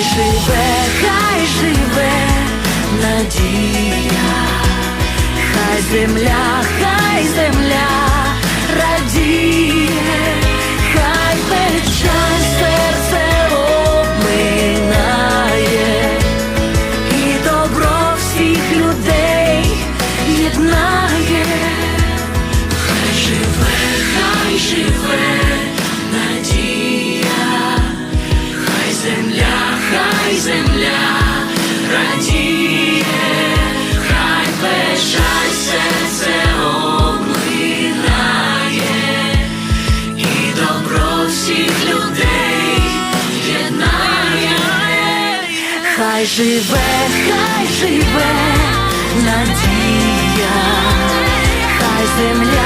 хай живе, хай живе надія, хай земля, хай земля радіє, хай печаль серце обминає, і добро всіх людей єднає. Хай живе, хай живе надія, хай земля, хай земля радіє, хай печаль серце обминає, і добро всіх людей єднає. Хай живе, хай живе надія, хай земля,